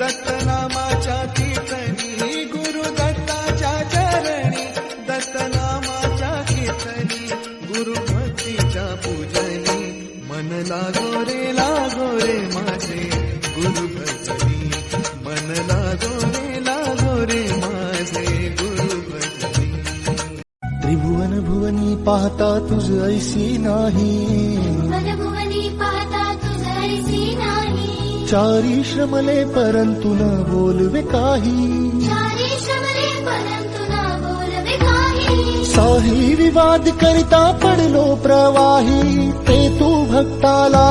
दत्त नामाच्या कीर्तनी गुरु दत्ताच्या चरणी दत्त नामाच्या गुरु भक्तीच्या पूजनी. मन लागो रे लागो रे माझे गुरु भजनी. मन लागो लागो रे माझे गुरु भजनी. त्रिभुवन भुवनी पाहता तुझ नाही. चारी श्रमले परंतु न बोलवे काही। साही विवाद करिता पडलो प्रवाही ते तू भक्ताला